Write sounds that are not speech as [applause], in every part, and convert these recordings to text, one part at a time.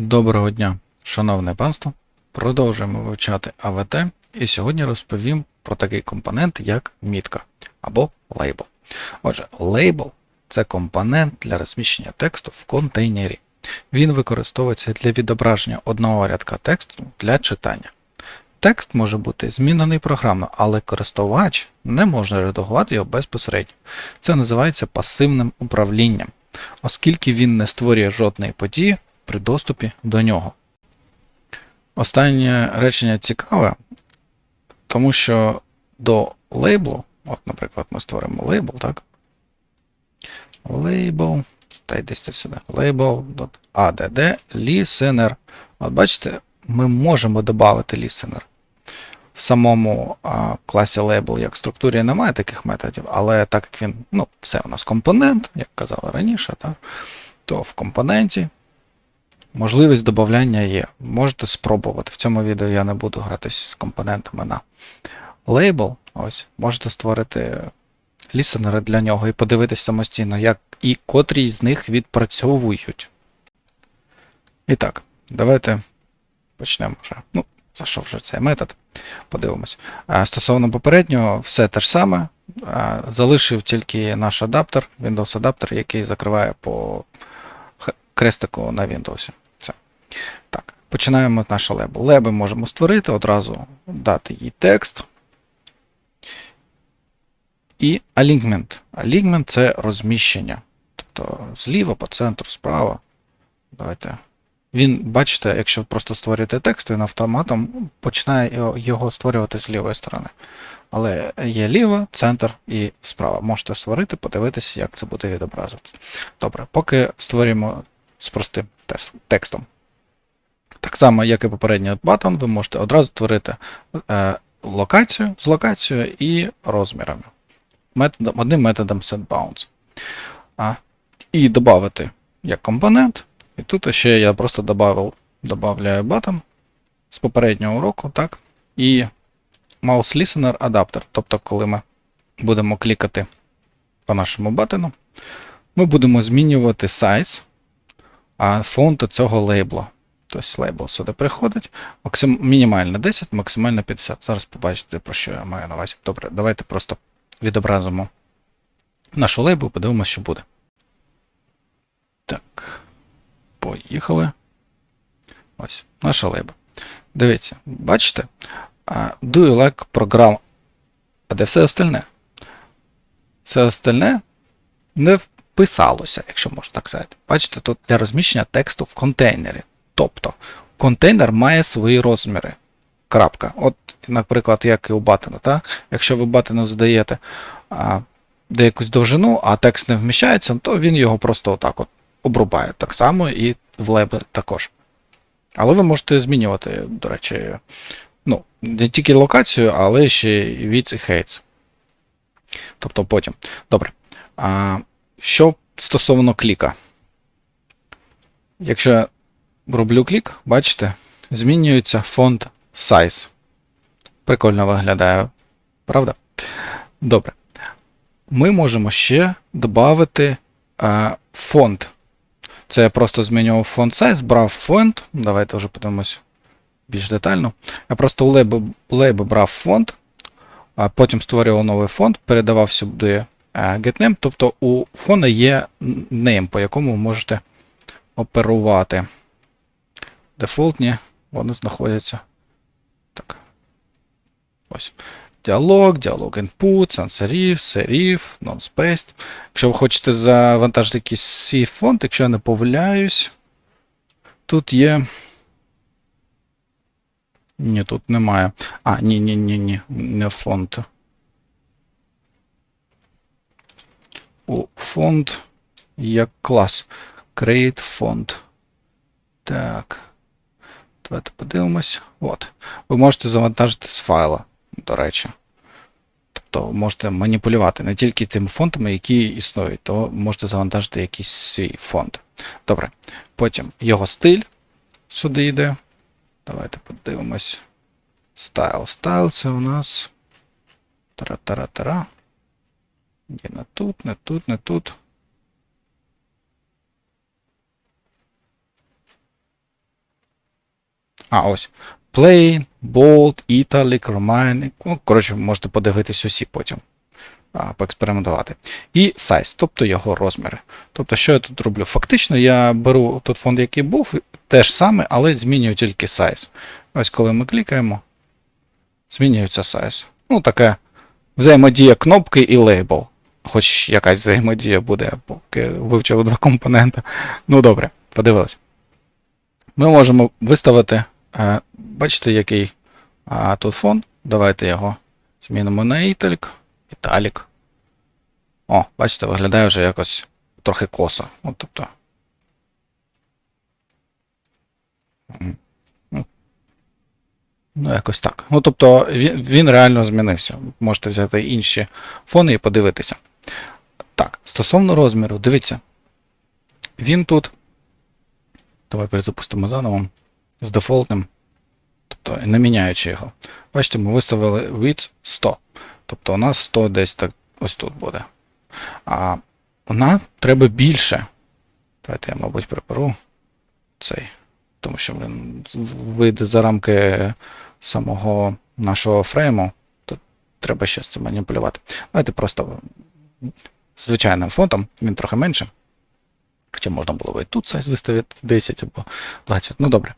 Доброго дня, шановне панство. Продовжуємо вивчати АВТ і сьогодні розповім про такий компонент, як мітка або лейбл. Отже, лейбл це компонент для розміщення тексту в контейнері. Він використовується для відображення одного рядка тексту для читання. Текст може бути змінений програмно, але користувач не може редагувати його безпосередньо. Це називається пасивним управлінням, оскільки він не створює жодної події при доступі до нього. Останнє речення цікаве, тому що до лейблу, от, наприклад, ми створимо лейбл, так? Лейбл, та й десь це сюди. Label.add listener. От бачите, ми можемо додати listener. В самому а, класі label як структурі немає таких методів, але так як він, ну, все у нас компонент, як казали раніше, так, то в компоненті можливість додавання є. Можете спробувати. В цьому відео я не буду гратись з компонентами на лейбл. Ось, можете створити лісенери для нього і подивитись самостійно, як і котрі з них відпрацьовують. І так, давайте почнемо вже. Ну, зайшов вже цей метод. Подивимось. А, Стосовно попереднього, все те ж саме. А, Залишив тільки наш адаптер, Windows адаптер, який закриває по крестику на Windows. Починаємо наше лебо. Леби можемо створити, одразу дати їй текст. І alignment. Alignment це розміщення. Тобто зліва, по центру, справа. Давайте. Він, бачите, якщо просто створюєте текст, він автоматом починає його- його створювати з лівої сторони. Але є ліва, центр і справа. Можете створити, подивитися, як це буде відобразуватися. Добре, поки створюємо з простим текстом. Так само, як і попередній батон, ви можете одразу створити е, локацію з локацією і розмірами. Методом, одним методом setBounds. А, і додати як компонент. І тут ще я просто добавив, добавляю button з попереднього уроку, так? І mouse listener адаптер. Тобто, коли ми будемо клікати по нашому баттону, ми будемо змінювати а фонту цього лейбла. Тобто лейбл сюди приходить. Максим... Мінімально 10, максимально 50. Зараз побачите, про що я маю на увазі. Добре, давайте просто відобразимо нашу лейбл, подивимося, що буде. Так. Поїхали. Ось, наша лейба. Дивіться, бачите? Do you like program? А де все остальне? Все остальне не вписалося, якщо можна так сказати. Бачите, тут для розміщення тексту в контейнері. Тобто, контейнер має свої розміри. Крапка. От, наприклад, як і у батона. Та? Якщо ви батону задаєте а, деякусь довжину, а текст не вміщається, то він його просто отак от обрубає. Так само і в лейблі також. Але ви можете змінювати, до речі, ну, не тільки локацію, але ще width і heights. Тобто потім. Добре. А, що стосовно кліка? Якщо роблю клік, бачите, змінюється фонд size. Прикольно виглядає, правда? Добре. Ми можемо ще додати а, фонд. Це я просто змінював фонд size, брав фонд. Давайте вже подивимось більш детально. Я просто у лейби брав фонд, а потім створював новий фонд, передавав сюди е, getName, тобто у фона є name, по якому ви можете оперувати. Дефолтні, вони знаходяться. Так. Ось. Діалог, діалог input, serif, serif, non-spaced. Якщо ви хочете завантажити якийсь свій фонд, якщо я не помиляюсь, тут є. Ні, тут немає. А, ні, ні, ні, ні, не фонд. У фонд як клас. Create фонд. Так. Давайте подивимось. От. Ви можете завантажити з файла, до речі. Тобто можете маніпулювати не тільки тими фондами, які існують, то можете завантажити якийсь свій фонд. Добре. Потім його стиль сюди йде. Давайте подивимось. Style. Style це у нас. Тара-тара-тара. Не тут, не тут, не тут. А, ось. Plain, bold, italic, roman. Ну, коротше, можете подивитись усі потім. А, поекспериментувати. І size, тобто його розміри. Тобто, що я тут роблю? Фактично, я беру тот фонд, який був, те ж саме, але змінюю тільки size. Ось коли ми клікаємо, змінюється size. Ну, таке взаємодія кнопки і лейбл. Хоч якась взаємодія буде, поки вивчили два компоненти. Ну добре, подивились. Ми можемо виставити, бачите, який тут фон. Давайте його змінимо на Italic. Italic. О, бачите, виглядає вже якось трохи косо. От, тобто. Ну, Ну, якось так. Ну, тобто, він, він реально змінився. Можете взяти інші фони і подивитися. Так, стосовно розміру, дивіться. Він тут. Давай перезапустимо заново. З дефолтним. Тобто, не міняючи його. Бачите, ми виставили width 100. Тобто у нас 100 десь так ось тут буде. А вона треба більше. Давайте я, мабуть, приберу цей. Тому що він вийде за рамки самого нашого фрейму, то треба ще з цим маніпулювати. Давайте просто звичайним фонтом, він трохи менше. Хоча можна було би і тут сайз виставити 10 або 20. Ну добре.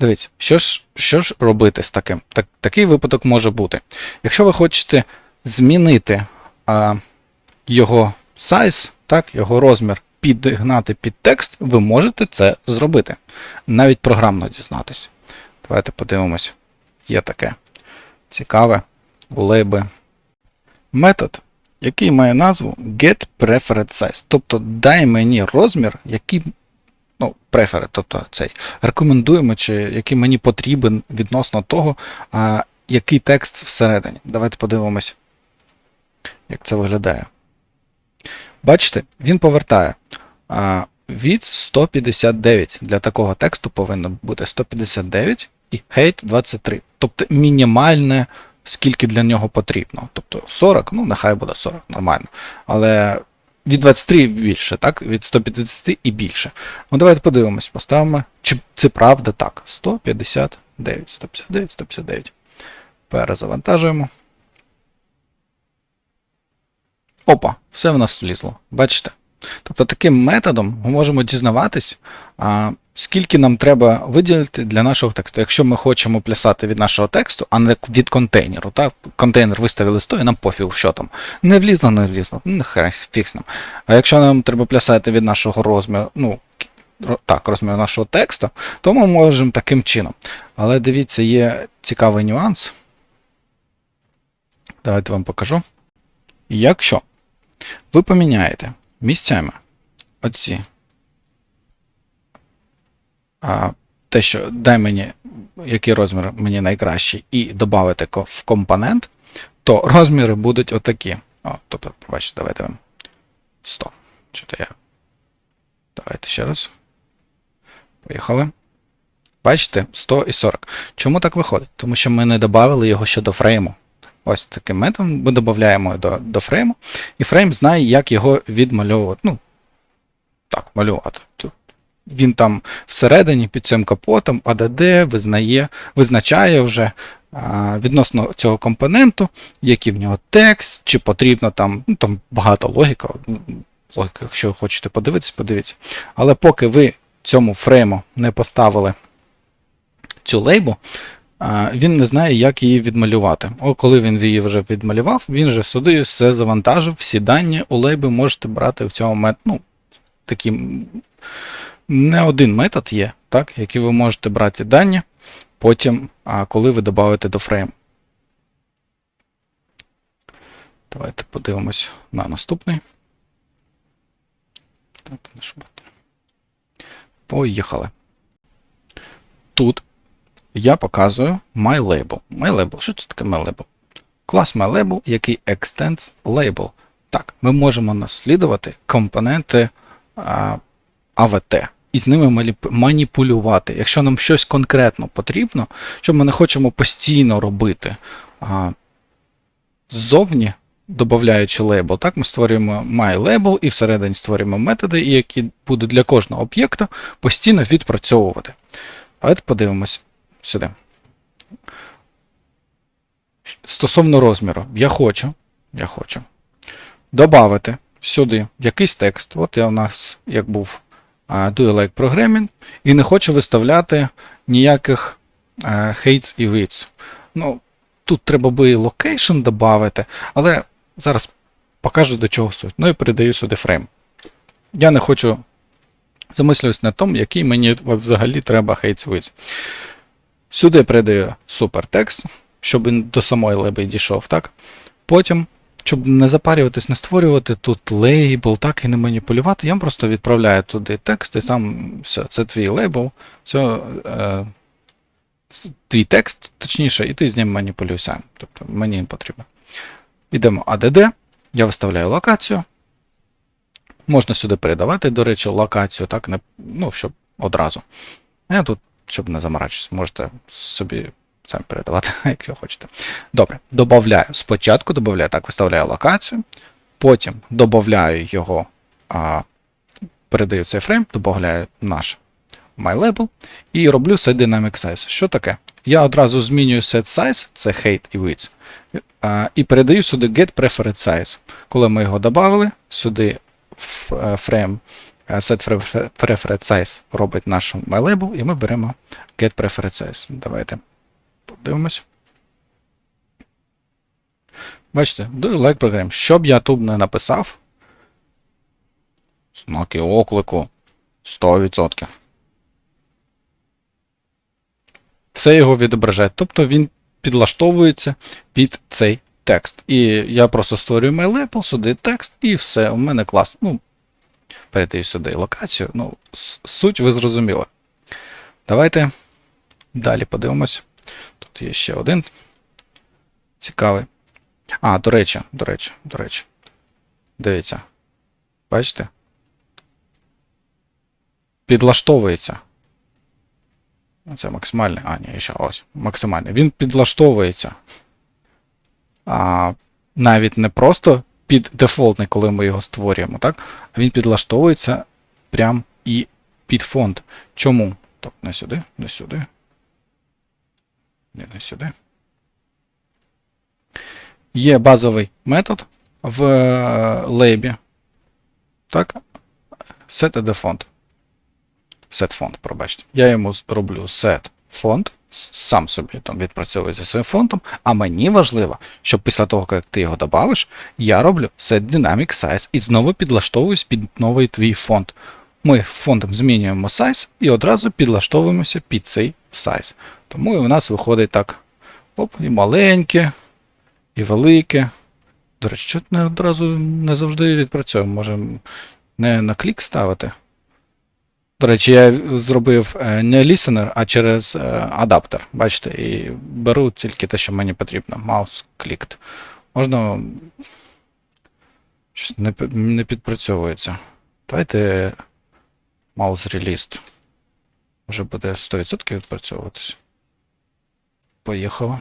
Дивіться, що ж що ж робити з таким? Так, Такий випадок може бути. Якщо ви хочете змінити а, його сайз, його розмір, підгнати під текст, ви можете це зробити. Навіть програмно дізнатися. Давайте подивимось. Є таке цікаве у лейби метод, який має назву getPreferredSize. Тобто дай мені розмір, який ну, preferred, тобто цей рекомендуємо, чи який мені потрібен відносно того, а, який текст всередині. Давайте подивимось, як це виглядає. Бачите, він повертає а, від 159. Для такого тексту повинно бути 159 і height 23. Тобто мінімальне, скільки для нього потрібно. Тобто 40, ну нехай буде 40, нормально. Але від 23 більше, так? Від 150 і більше. Ну давайте подивимось, поставимо, чи це правда так. 159, 159, 159. Перезавантажуємо. Опа, все в нас влізло. Бачите? Тобто таким методом ми можемо дізнаватись, а, скільки нам треба виділити для нашого тексту. Якщо ми хочемо плясати від нашого тексту, а не від контейнеру. Так? Контейнер виставили 100 і нам пофіг, що там. Не влізло, не влізло. Ну, нехай фікс нам. А якщо нам треба плясати від нашого розміру, ну, так, розміру нашого тексту, то ми можемо таким чином. Але дивіться, є цікавий нюанс. Давайте вам покажу. Якщо ви поміняєте місцями оці. А, Те, що дай мені, який розмір мені найкращий, і додати в компонент, то розміри будуть отакі. О, тобто, побачите, давайте вам 100. Що-то я. Давайте ще раз. Поїхали. Бачите, 100 і 40. Чому так виходить? Тому що ми не додали його ще до фрейму. Ось таким методом ми додаємо до до фрейму, і фрейм знає, як його відмальовувати. Ну, так, малювати. Він там всередині під цим капотом ADD визнає, визначає вже а, відносно цього компоненту, який в нього текст, чи потрібно там, ну там багато логіка. Логіка, якщо хочете подивитись, подивіться. Але поки ви цьому фрейму не поставили цю лейбу, він не знає, як її відмалювати. О, коли він її вже відмалював, він вже сюди все завантажив, всі дані у лейби можете брати в цьому методі. Ну, такі не один метод є, так, який ви можете брати дані, потім, коли ви додаєте до фрейму. Давайте подивимось на наступний. Поїхали. Тут я показую MyLabel. MyLabel. Що це таке MyLabel? Клас MyLabel, який extends label. Так, ми можемо наслідувати компоненти а, AVT і з ними маніпулювати. Якщо нам щось конкретно потрібно, що ми не хочемо постійно робити а, ззовні, додаючи лейбл, так, ми створюємо MyLabel і всередині створюємо методи, які будуть для кожного об'єкта постійно відпрацьовувати. Давайте подивимось. Сюди. Стосовно розміру, я хочу, я хочу додати сюди якийсь текст. От я у нас як був Do you like programming, і не хочу виставляти ніяких hates і widths. Ну, тут треба би і location додати, але зараз покажу до чого суть. Ну і передаю сюди фрейм. Я не хочу замислююсь над тому, який мені взагалі треба hates widths. Сюди передаю супертекст, щоб він до самої леби дійшов, так? Потім, щоб не запарюватись, не створювати тут лейбл, так і не маніпулювати, я просто відправляю туди текст, і там все, це твій лейбл, все, е, твій текст, точніше, і ти з ним маніпулюй сам. Тобто мені не потрібно. Йдемо ADD, я виставляю локацію. Можна сюди передавати, до речі, локацію, так, не, ну, щоб одразу. Я тут, щоб не заморачуватися, можете собі самі передавати, [laughs] якщо хочете. Добре, додаю. Спочатку додаю, так, виставляю локацію, потім додаю його, а, передаю цей фрейм, додаю наш MyLabel і роблю set dynamic size. Що таке? Я одразу змінюю set size, це height і width, і передаю сюди get preferred size. Коли ми його додали, сюди е, фрейм set prefer- preferred size робить наш MyLabel, і ми беремо get preferred size. Давайте подивимось. Бачите, do you like program. Що б я тут не написав, знаки оклику 100%. Це його відображає. Тобто він підлаштовується під цей текст. І я просто створюю MyLabel, сюди текст, і все, у мене клас. Ну, перейти сюди локацію. Ну, суть ви зрозуміли. Давайте далі подивимось. Тут є ще один цікавий. А, до речі, до речі, до речі. Дивіться. Бачите? Підлаштовується. Це максимальний. А, ні, ще ось. Максимальний. Він підлаштовується. А, навіть не просто під дефолтний, коли ми його створюємо, так? Він підлаштовується прям і під фонд. Чому? Так, не сюди, не сюди. Не, не сюди. Є базовий метод в е, лейбі. Так. Set the font. Set font, пробачте. Я йому з- роблю set font, сам собі там відпрацьовую зі своїм фонтом, а мені важливо, щоб після того, як ти його додавиш, я роблю set dynamic size і знову підлаштовуюсь під новий твій фонд. Ми фондом змінюємо size і одразу підлаштовуємося під цей size. Тому і у нас виходить так. Оп, і маленьке, і велике. До речі, не одразу не завжди відпрацьовуємо. Може не на клік ставити. До речі, я зробив е, не listener, а через е, адаптер. Бачите, і беру тільки те, що мені потрібно. Clicked. Можна. Щось не, не підпрацьовується. Давайте released. Може буде 100% відпрацьовуватися. Поїхало.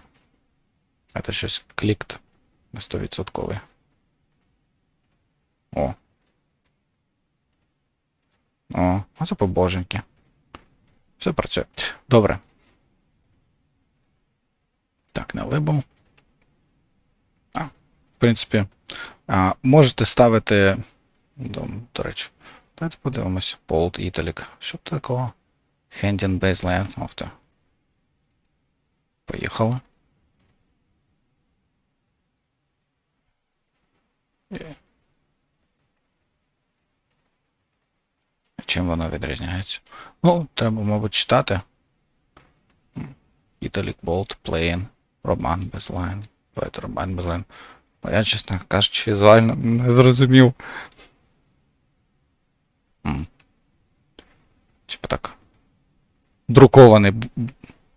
Це щось клікт на 100%. О. О, а це побоженьки. Все працює. Добре. Так, не либл. А, в принципі, а, можете ставити. До, до речі, давайте подивимось. Bold Italic. Що такого? Handing Baseline. Ох ти. Поїхали. Е. Чим воно відрізняється? Ну, треба, мабуть, читати. Italic Bold, Plain, Роман без. Давайте Роман без. Бо я, чесно кажучи, візуально не зрозумів. Типа так. Друковані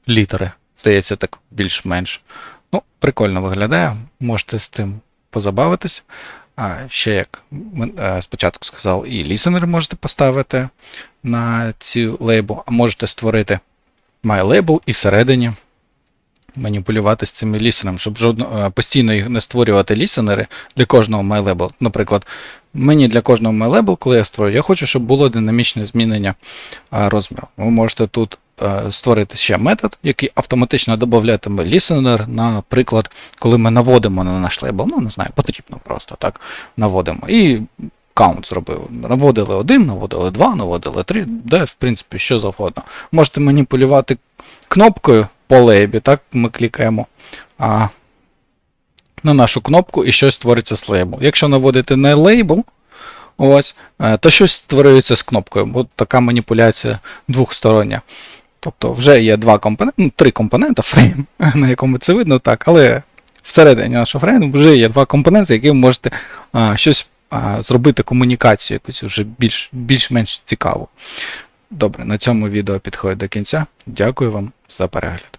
літери. Здається, так більш-менш. Ну, прикольно виглядає. Можете з тим позабавитись. А ще як е, спочатку сказав, і лісенер можете поставити на цю лейбл, а можете створити MyLabel і всередині маніпулювати з цими лісенерами, щоб жодно, е, постійно їх не створювати лісенери для кожного MyLabel. Наприклад, мені для кожного MyLabel, коли я створюю, я хочу, щоб було динамічне змінення розміру. Ви можете тут е, створити ще метод, який автоматично додатиме listener, наприклад, коли ми наводимо на наш лейбл, ну не знаю, потрібно просто так наводимо. І каунт зробив. Наводили один, наводили два, наводили три, де, в принципі, що завгодно. Можете маніпулювати кнопкою по лейбі, так, ми клікаємо а, на нашу кнопку і щось створиться з лейбл. Якщо наводити на лейбл, ось, е, то щось створюється з кнопкою. От така маніпуляція двохстороння. Тобто вже є два компоненти, ну, три компонента фрейм, [laughs] на якому це видно, так, але всередині нашого фрейму вже є два компоненти, які ви можете а, щось а, зробити комунікацію якусь вже більш, більш-менш цікаву. Добре, на цьому відео підходить до кінця. Дякую вам за перегляд.